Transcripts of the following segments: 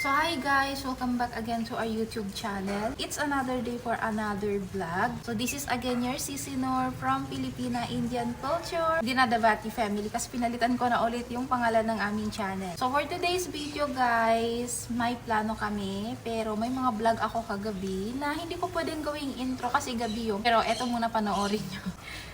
So hi guys, welcome back again to our YouTube channel. It's another day for another vlog. So this is again your Sisi Nor from Filipina Indian Culture, Dinadabati family kasi pinalitan ko na ulit yung pangalan ng aming channel. So for today's video guys, may plano kami pero may mga vlog ako kagabi na hindi ko pwedeng gawing intro kasi gabi yung. Pero eto muna panoorin nyo.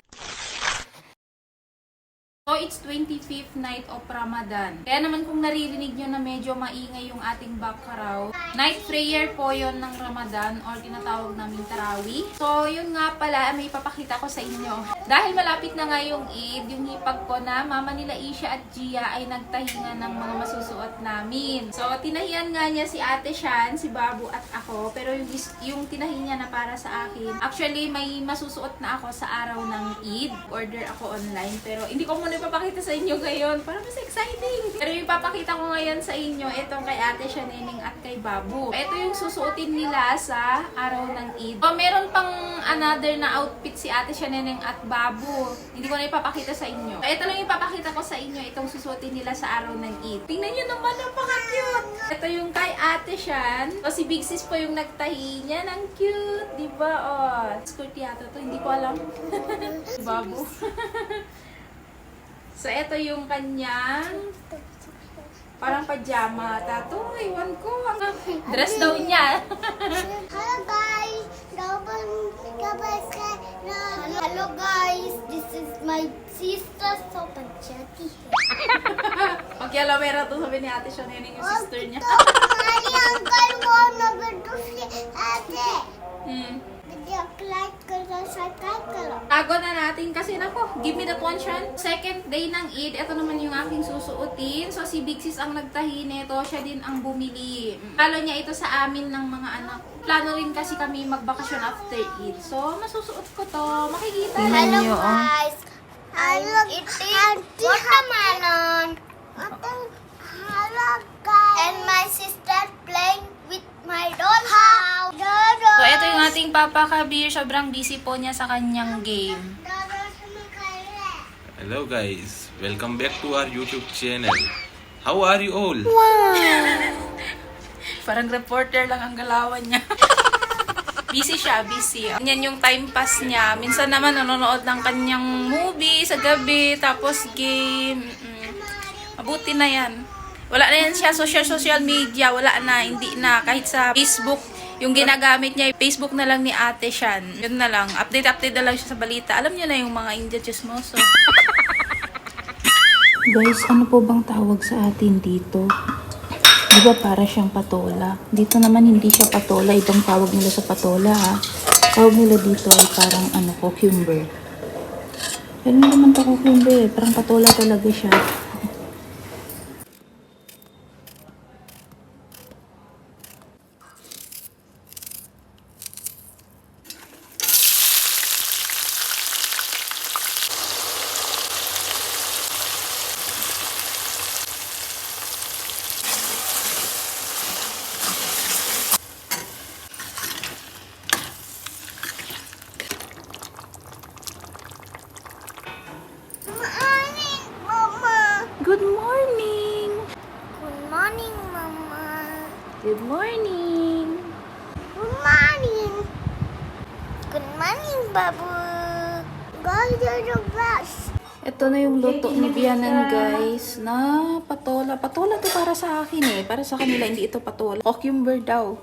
It's 25th night of Ramadan. Kaya naman kung naririnig nyo na medyo maingay yung ating background, night prayer po yon ng Ramadan or tinatawag namin Tarawi. So, yun nga pala, may papakita ko sa inyo. Dahil malapit na nga yung Eid, yung hipag ko na Mama nila Isha at Gia ay nagtahinga ng mga masusuot namin. So, tinahian nga niya si Ate Shan, si Babu at ako. Pero yung, is- yung tinahi niya na para sa akin, actually may masusuot na ako sa araw ng Eid. Order ako online. Pero hindi ko muna ipapakita sa inyo ngayon. Para mas exciting. Pero yung ipapakita ko ngayon sa inyo, itong kay Ate Shan, Neneng at kay Babu. Ito yung susuotin nila sa araw ng Eid. So, meron pang another na outfit si Ate Shan, Neneng at Babu. Hindi ko na ipapakita sa inyo. Ito lang yung ipapakita ko sa inyo, itong susuotin nila sa araw ng Eid. Tingnan nyo naman, napaka-cute! Ito yung kay Ate Shan. So, si Big Sis po yung nagtahi niya. Ang cute, di ba? Oh, skirt yata to. Hindi ko alam. Babu. so, ito yung kanyang parang pajama. Tato, iwan ko. Dress daw niya. Hello guys. Hello guys, this is my sister so Panchati. Pag yalamera to sabi ni ate siya yung sister niya. Mari uncle ko na bedo si ate. Hmm. Video like. Tago na natin kasi nako, give me that one Sean. Second day ng Eid, ito naman yung aking susuotin. So si Big Sis ang nagtahi nito, siya din ang bumili. Plano niya ito sa amin ng mga anak. Plano rin kasi kami magbakasyon after Eid. So masusuot ko to. Makikita Hello ninyo. oh. guys, I'm eating watermelon. Hello guys. And my sister playing my dollhouse. So ito yung ating Papa Kabir. Sobrang busy po niya sa kanyang game. Hello guys, welcome back to our YouTube channel. How are you all? Parang reporter lang ang galawan niya. busy siya, busy. Yan yung time pass niya. Minsan naman nanonood ng kanyang movie sa gabi, tapos game. Mm-mm. Mabuti na yan. Wala na yan siya, social social media, wala na, hindi na. Kahit sa Facebook, yung ginagamit niya, Facebook na lang ni ate Shan. Yun na lang. Update-update na lang siya sa balita. Alam niyo na yung mga India chismoso. Guys, ano po bang tawag sa atin dito? Di ba para siyang patola? Dito naman hindi siya patola. Itong tawag nila sa patola ha. Tawag nila dito ay parang ano, cucumber. Pero naman to cucumber. Parang patola talaga siya. Morning, Mama. Good morning! Good morning, Mama. Good morning! Good morning. Good morning, Babu. Go to the bus. Ito na yung luto ni Bianan guys na patola. Patola to para sa akin eh. Para sa kanila, hindi ito patola. Cucumber daw.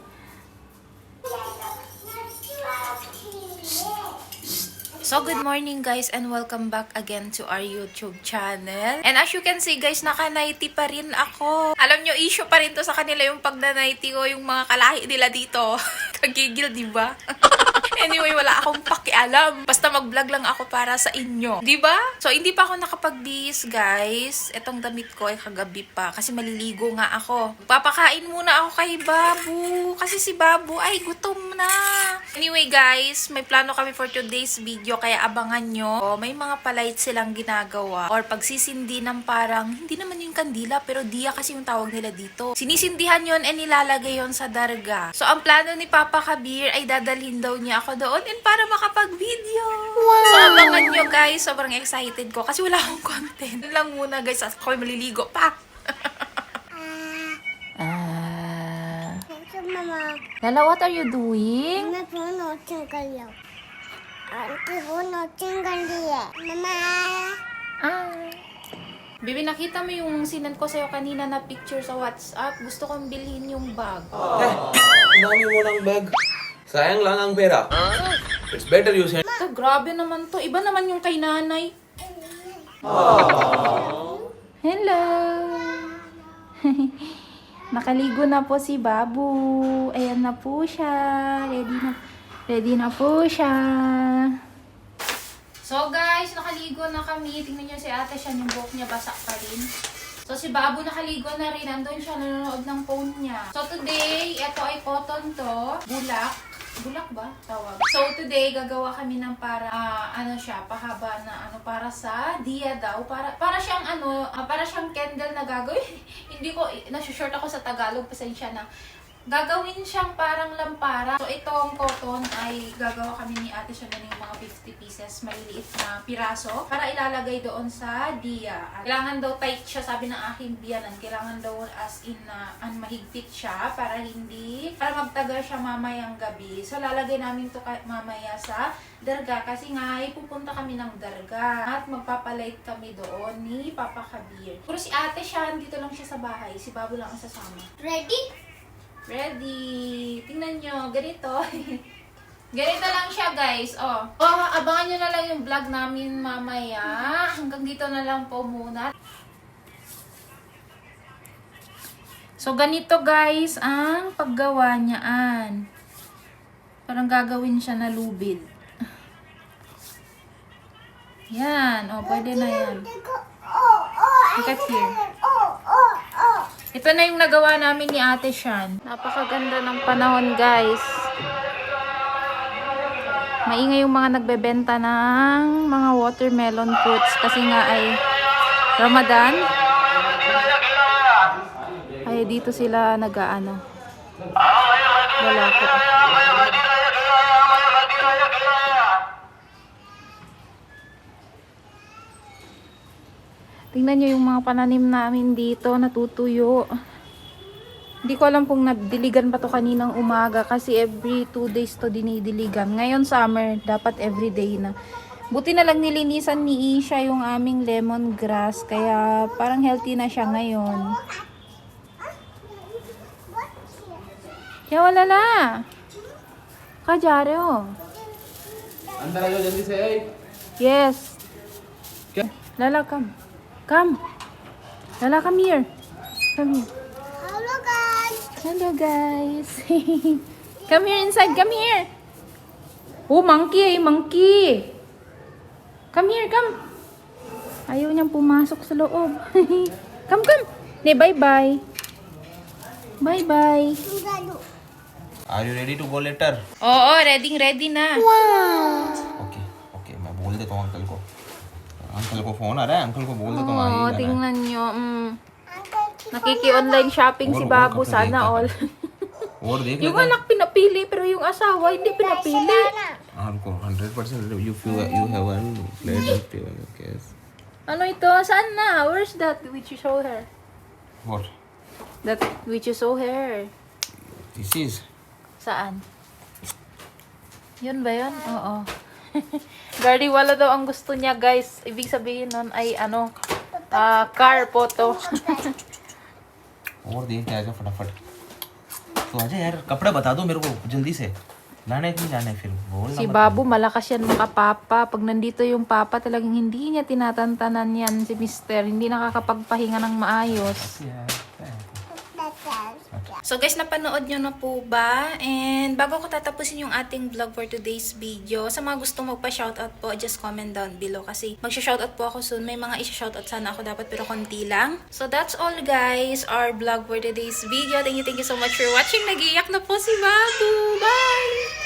So, good morning guys and welcome back again to our YouTube channel. And as you can see guys, naka-nighty pa rin ako. Alam nyo, issue pa rin to sa kanila yung pagna-nighty ko, yung mga kalahi nila dito. Kagigil, di ba? anyway, wala akong pakialam. Basta mag-vlog lang ako para sa inyo. Ba? So, hindi pa ako nakapag-bis, guys. Itong damit ko ay kagabi pa kasi maliligo nga ako. Papakain muna ako kay Babu kasi si Babu ay gutom na. Anyway, guys, may plano kami for today's video kaya abangan nyo. O, may mga palight silang ginagawa or pagsisindi ng parang, hindi naman yung kandila pero diya kasi yung tawag nila dito. Sinisindihan yon and nilalagay yon sa darga. So, ang plano ni Papa Kabir ay dadalhin daw niya ako doon and para makapag-video. So, abangan nyo guys. Sobrang excited ko kasi wala akong content. Yun lang muna guys. At ako'y maliligo pa. Ah, Mama, Lala, what are you doing? मैं phone noting कर लिया aunty phone noting कर लिया mamma Ah. Bibi, nakita mo yung sinend ko sa'yo kanina na picture sa WhatsApp? Gusto kong bilhin yung bag. Eh, ang dami mo ng bag. Sayang lang ang pera. It's better you send. Ito, grabe naman to. Iba naman yung kay nanay. Hello! Nakaligo na po si Babu. Ayan na po siya. Ready na, ready na po siya. So guys, nakaligo na kami. Tingnan niyo si ate siya, yung buhok niya basak pa rin. So si Babu nakaligo na rin. Andun siya nanonood ng phone niya. So today, ito ay cotton to. Bulak. Bulak ba? Tawag. So today, gagawa kami ng para, ah, ano siya, pahaba na ano, para sa dia daw. Para, para siyang ano, ah, para siyang candle na gagawin. Hindi ko, nasushort ako sa Tagalog, pasensya na. Gagawin siyang parang lampara. So, itong cotton ay gagawa kami ni ate siya ng mga 50 pieces, maliliit na piraso, para ilalagay doon sa dia. At kailangan daw tight siya, sabi ng aking biyanan. Kailangan daw as in na an mahigpit siya para hindi, para magtagal siya mamayang gabi. So, lalagay namin to mamaya sa darga kasi nga ay pupunta kami ng darga at magpapalight kami doon ni Papa Kabir. Pero si ate siya, dito lang siya sa bahay. Si Babu lang ang sasama. Ready Ready! Tingnan nyo, ganito. ganito lang siya, guys. Oh. oh, abangan nyo na lang yung vlog namin mamaya. Hanggang dito na lang po muna. So, ganito guys ang paggawa niyaan. Parang gagawin siya na lubid. Yan. O, oh, pwede na yan. Look at oh, oh, here. Ito na yung nagawa namin ni Ate Shan. Napakaganda ng panahon, guys. Maingay yung mga nagbebenta ng mga watermelon fruits kasi nga ay Ramadan. Ay, dito sila nag-aano. Wala ko. Tingnan nyo yung mga pananim namin dito, natutuyo. Hindi ko alam kung nadiligan pa to kaninang umaga kasi every 2 days to dinidiligan. Ngayon summer, dapat every day na. Buti na lang nilinisan ni Isha yung aming lemongrass kaya parang healthy na siya ngayon. Ya wala na. Kajare oh. Andara yo dyan sa'yo eh. Yes. Lalakam. come. Come. Lala, come here. Come here. Hello guys Hello, guys. come here inside. Come here. Oh, monkey. Monkey. Come here, come. Ayaw niyang pumasok sa loob. come, come. Ne, bye-bye. Bye-bye. Are you ready to go later? Oo, ready, ready na. Okay okay मैं बोल देता हूँ अंकल को अंकल को फोन आ रहा है अंकल को बोल देता हूँ आ ही Oo, जाना है। tingnan nyo. Mm. Nakiki-online shopping si Babu. Sana all. और देख yung लेते हैं anak pinapili, pero yung asawa hindi pinapili. हाँ रुको hundred percent you you have one plate of table okay Ano ito? Saan na? Where's that which you show her? What That which you show her. This is Saan? Yun ba yun? Oo. Gardy wala daw ang gusto niya, guys. Ibig sabihin nun ay ano, ah, car photo. और देख के आजा फटाफट तो आजा यार कपड़े बता दो मेरे को जल्दी से लाने की जाने फिर बोल si Babu, malakas yan makapapa. Pag nandito yung papa, talagang hindi niya tinatantanan yan si Mister. Hindi nakakapagpahinga ng maayos. So guys, napanood nyo na po ba? And bago ko tatapusin yung ating vlog for today's video, sa mga gusto magpa-shoutout po, just comment down below kasi magsha-shoutout po ako soon. May mga isa-shoutout sana ako dapat pero konti lang. So that's all guys, our vlog for today's video. Thank you, thank you so much for watching. Nagiyak na po si Babu. Bye!